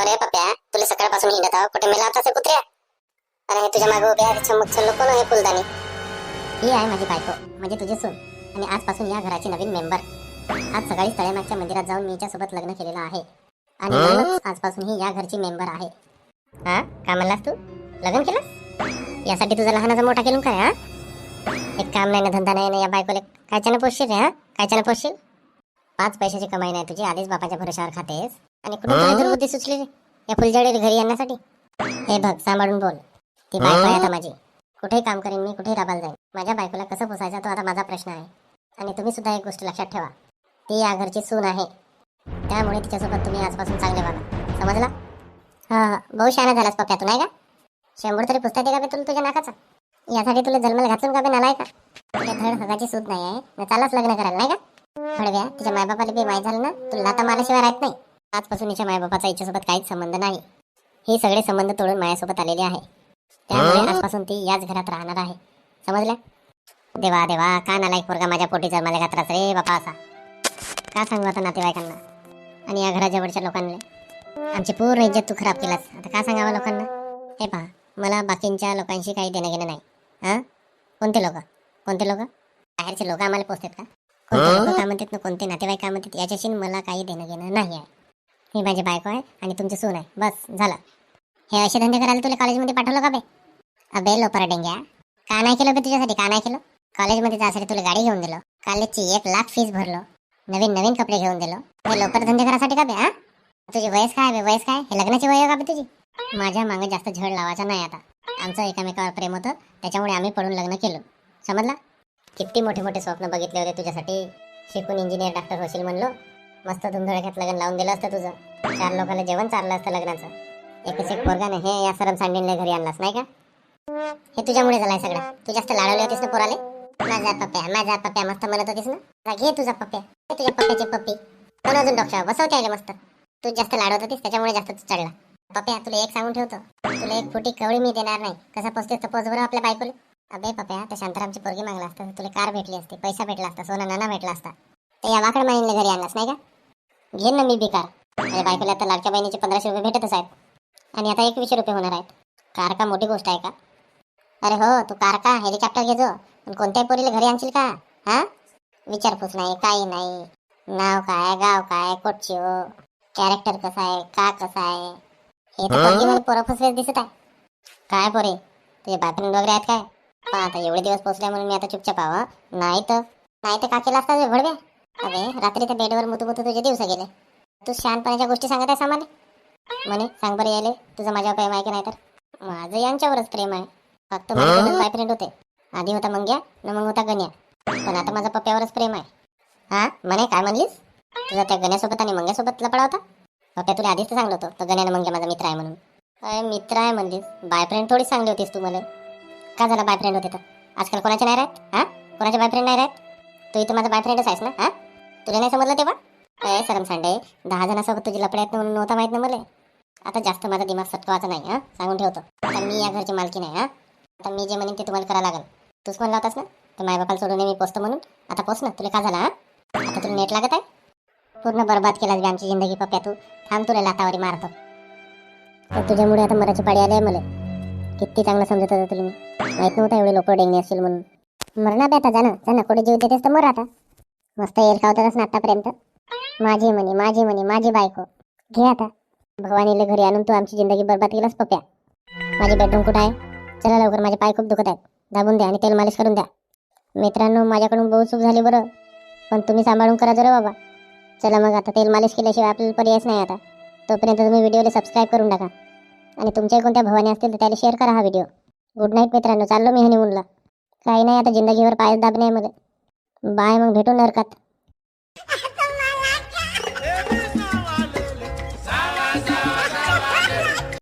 अरे पप्या तुला सकाळपासून हिंडत आहो. कुठे मेला होतास रे कुत्र्या? अरे हे तुझ्या मागे उभे आहे चमक चल्लो कोण आहे फुलदानी ही आहे माझी बायको म्हणजे तुझे सून. आणि आजपासून या घराची नवीन मेंबर. आज सकाळी तळेमागच्या मंदिरात जाऊन मी हिच्यासोबत लग्न केलेलं आहे. आणि म्हणूनच आजपासून ही या घरची मेंबर आहे. हा? काय म्हणलास तू? लग्न केलं यासाठी तुझा लहानाचा मोठा केलं काय हा? एक काम नाही ना धंदा नाही ना या बायकोले कायच्यानं पोसशील रे हा? कायच्यानं पोसशील? पाच पैशाची कमाई नाही तुझी आधीच बापाच्या भरोशावर खातेस. आणि कुठे दुर्बुद्धी सुचली रे. या फुलझाडे घरी आणण्यासाठी. हे बघ सांभाळून बोल. ती बायको आहे आता माझी. कुठेही काम करेन मी कुठेही राबायला जाईन. माझ्या बायकोला कसं पोसायचं तो आता माझा प्रश्न आहे. आणि तुम्ही सुद्धा एक गोष्ट लक्षात ठेवा. ती या घरची सून आहे. त्यामुळे तिच्यासोबत तुम्ही आजपासून चांगले वागा. समजला? हा हा. भाऊ शहाणा झालास पप्प्या तू नाही का? शंभर तरी पुस्तक का बे तुला तुझ्या नाकाचा. यासाठी तुला जन्माला घातून का बे नालाय का तुला धड हगाची सूद नाही आहे. न चालाच लग्न करायला नाही का? हळव्या तिच्या मायबापाला बी माहीत झालं ना तुला लाता मारल्याशिवाय राहत नाही. आजपासून तिच्या मायबापाचा हिच्यासोबत काहीच संबंध नाही. हे सगळे संबंध तोडून माझ्यासोबत आलेले आहे. त्यामुळे आजपासून ती याच घरात राहणार आहे. समजल्या देवा देवा का नालायक पोरगा माझ्या पोटी जन्माला घातलास रे बापा असा? का सांगू आता नातेवाईकांना? आणि या घराजवळच्या लोकांना? आमची पूर्ण इज्जत तू खराब केलास. आता का सांगावं लोकांना? हे पहा मला बाकींच्या लोकांशी काही देणं घेणं नाही. हां? कोणते लोक? कोणते लोक? बाहेरचे लोक आम्हाला पोचतात का? कोणते लोक काय म्हणतात ना कोणते नातेवाईक काय म्हणतात? याच्याशी मला काही देणं घेणं नाही आहे ही माझी बायको आहे आणि तुमची सून आहे. बस झालं. हे असे धंदे करायला तुला कॉलेजमध्ये पाठवलं का बे? अबे लोपरा डेंग्या. का नाही केलं बे तुझ्यासाठी? का नाही केलं? कॉलेजमध्ये जायसाठी तुला गाडी घेऊन दिलं. कॉलेजची एक लाख फीस भरलो. नवीन नवीन कपडे घेऊन दिलो. हे लोपर धंदे करायसाठी का बे हा? तुझी वयस काय बे वयस काय? हे लग्नाची वय का बे तुझी? माझ्या मागे जास्त झड लावायचा नाही आता. आमचं एकामेकावर प्रेम होतं त्याच्यामुळे आम्ही पडून लग्न केलं. समजला? किती मोठे मोठे स्वप्न बघितले होते तुझ्यासाठी. शिकून इंजिनियर डॉक्टर होशील म्हणलो. मस्त धुमधडक्यात लग्न लावून दिलं असतं तुझं. चार लोकांना जेवण चाललं असतं लग्नाचं. एकच एक पोरगा नाही हे या सरम सांडीनला घरी आणलास नाही का? हे तुझ्यामुळे झालाय सगळं. तू जास्त लाडवले होतीस ना पोराले? माझा पप्प्या माझा पप्प्या मस्त म्हणत होतीस ना? घे तुझा पप्प्या. घे तुझ्या पप्प्याची पप्पी. पण अजून डॉक्टर? बसवते आले मस्त. तू जास्त लाडवत होतीस त्याच्यामुळे जास्त तू चढला. पप्या तुला एक सांगून ठेवतो. तुला एक फुटी कवळी मी देणार नाही. कसा पोचतेस तर पोच बरं आपल्या बायकोला. अबे पप्या त्या शांतारामची पोरगी मागला असता तुला कार भेटली असती पैसा भेटला असता सोना नाना भेटला असता. तर या वाकड माईनला घरी आणलास नाही का? घेईन ना मी बिकार माझ्या बायकोला आता लाडक्या बहिणीचे पंधराशे रुपये भेटतच आहेत. आणि आता एकवीसशे रुपये होणार आहेत. कार का मोठी गोष्ट आहे का? अरे हो तू कार का हेलिकॉप्टर घे जो. पण कोणत्याही पोरीला घरी आणशील का? हा? विचारपूस नाही काही नाही. नाव काय गाव काय कोटची हो? कॅरेक्टर कसं आहे का कसं आहे? हे तर पोरं फसवेच दिसत आहे. काय पोरे? तुझे बायफ्रेंड वगैरे आहेत काय? पण आता एवढे दिवस पोचले म्हणून मी आता चुपचाप आहो नाही तर नाही तर का केला असता भडव्या. अरे रात्री त्या बेडवर मुतू मुतू तुझे दिवस गेले. तू शहाणपणाच्या गोष्टी सांगत आहे सामाने म्हणे सांग बरं यायले तुझं माझ्यावर प्रेम आहे की नाही तर? माझं यांच्यावरच प्रेम आहे. फक्त बॉयफ्रेंड होते. आधी होता मंग्या न मग होता गण्या. पण आता माझा पप्प्यावरच प्रेम आहे. हा? म्हणे काय म्हणलीस? तुझा त्या गण्यासोबत आणि मंग्यासोबत लपडा होता? पप्प्या तुला आधीच तर सांगलं होतं तर गण्यानं मंग्या माझा मित्र आहे म्हणून. अरे मित्र आहे म्हणलीस. बायफ्रेंड थोडी सांगली होतीस तू मला का झाला बायफ्रेंड होते तर? आजकाल कोणाचे नाही राहत? हा? कोणाचे बायफ्रेंड नाही राहत? तू इथं माझा बायफ्रेंडच आहेस ना? हा? तुला नाही समजलं तेव्हा? अय सरम सांडे. दहा जणांसोबत तुझी लपड्यात म्हणून नव्हता माहीत ना मला. आता जास्त माझा दिमाग सटकवायचा नाही हा? सांगून ठेवतो. आता मी या घरची मालकी नाही हा? आता मी जे म्हणेन ते तुम्हाला करावं लागेल. तूच म्हणला होतास ना? तर मायबापाला सोडून मी पोचतो म्हणून. आता पोच ना तुला का झाला आता तुला नेट लागत आहे? पूर्ण बरबाद केलास बी आमची जिंदगी पप्प्या तू. थांब तुला लातावरी मारतो. तर तुझ्यामुळे आता मराठी पाडी आली आहे मला. किती चांगलं समजत होतं तुला मी. माहीत नव्हतं एवढे लोक डेंगणे असतील म्हणून. मरणार बे आता जाणं जाणं कुठे जीव देतेस तर मर आता. मस्त येईल ना आतापर्यंत. माझी म्हणे माझी म्हणे माझी बायको. घे आता. भवानीला घरी आणून तू आमची जिंदगी बरबाद केलास पप्या. माझी बेडरूम कुठं आहे? चला लवकर माझे पाय खूप दुखत आहेत. दाबून द्या आणि तेल मालिश करून द्या. मित्रांनो माझ्याकडून बहुत चूक झाली बरं. पण तुम्ही सांभाळून करा जरा बाबा. चला मग आता तेल मालिश केल्याशिवाय आपल्याला पर्यायच नाही आता. तोपर्यंत तुम्ही व्हिडिओला सबस्क्राईब करून टाका. आणि तुमच्या कोणत्या भवानी असतील तर त्याला शेअर करा हा व्हिडिओ. गुड नाईट मित्रांनो चाललो मी हनीमूनला काही नाही आता जिंदगीवर पायच दाबणे आहे मला. बाय मग भेटू नरकात.